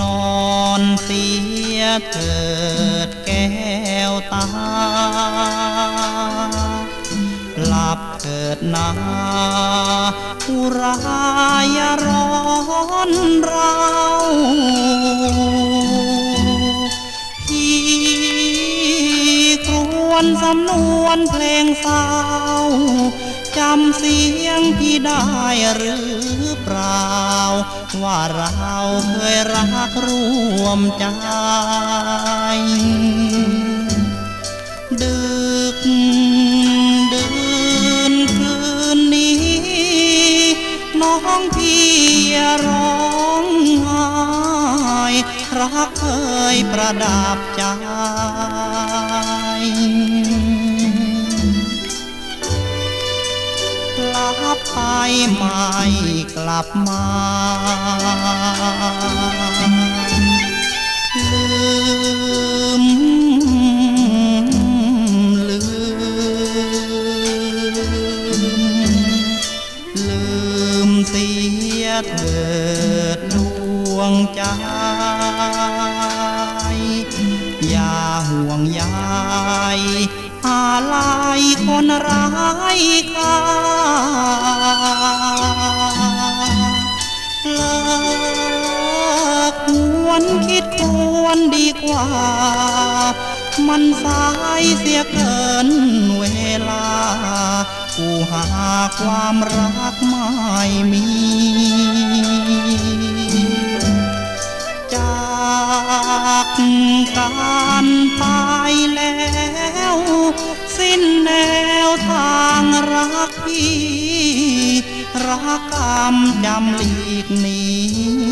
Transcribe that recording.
นอนเสียเถิดแก้วตา หลับเถิดนาอุรายร้อนเราพี่ครวนสำนวนเพลงเศร้า จำเสียงพี่ได้หรือเปล่า ว่าเราเคยรักร่วมใจ ดึกดื่นคืนนี้ น้องพี่ร้องไห้รักเคยประดับใจ ไปไม่กลับมาลืมลืม ลืมเสียเถิดดวงใจอย่าห่วงใยอะไรคนร้ายค่า ลิกหวนคิดควรดีกว่า มันสายเสียเกินเวลา กูหาความรักไม่มีจากการตายแล้ว สิ้นแนวทางรักพี่ รักรรมจำหลีกหนีน้